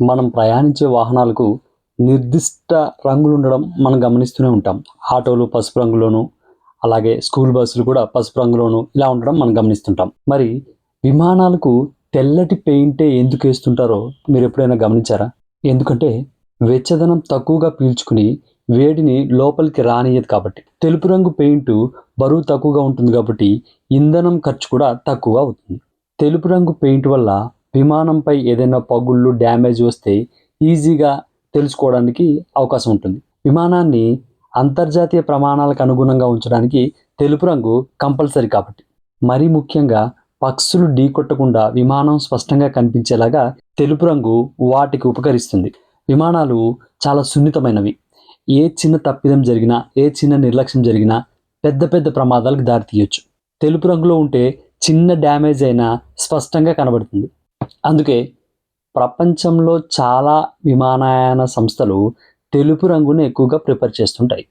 మనం ప్రయాణించే వాహనాలకు నిర్దిష్ట రంగులు ఉండడం మనం గమనిస్తూనే ఉంటాం. ఆటోలు పసుపు రంగులోను అలాగే స్కూల్ బస్సులు కూడా పసుపు రంగులోను ఇలా ఉండడం మనం గమనిస్తుంటాం. మరి విమానాలకు తెల్లటి పెయింటే ఎందుకు వేస్తుంటారో మీరు ఎప్పుడైనా గమనించారా? ఎందుకంటే వెచ్చదనం తక్కువగా పీల్చుకుని వేడిని లోపలికి రానియదు కాబట్టి. తెలుపు రంగు పెయింట్ బరువు తక్కువగా ఉంటుంది కాబట్టి ఇంధనం ఖర్చు కూడా తక్కువగా అవుతుంది. తెలుపు రంగు పెయింట్ వల్ల విమానంపై ఏదైనా పగుళ్ళు డ్యామేజ్ వస్తే ఈజీగా తెలుసుకోవడానికి అవకాశం ఉంటుంది. విమానాన్ని అంతర్జాతీయ ప్రమాణాలకు అనుగుణంగా ఉంచడానికి తెలుపు రంగు కంపల్సరీ కాబట్టి. మరీ ముఖ్యంగా పక్షులు ఢీకొట్టకుండా విమానం స్పష్టంగా కనిపించేలాగా తెలుపు రంగు వాటికి ఉపకరిస్తుంది. విమానాలు చాలా సున్నితమైనవి. ఏ చిన్న తప్పిదం జరిగినా ఏ చిన్న నిర్లక్ష్యం జరిగినా పెద్ద పెద్ద ప్రమాదాలకు దారితీయొచ్చు. తెలుపు రంగులో ఉంటే చిన్న డ్యామేజ్ అయినా స్పష్టంగా కనబడుతుంది. అందుకే ప్రపంచంలో చాలా విమానయాన సంస్థలు తెలుపు రంగును ఎక్కువగా ప్రిఫర్ చేస్తుంటాయి.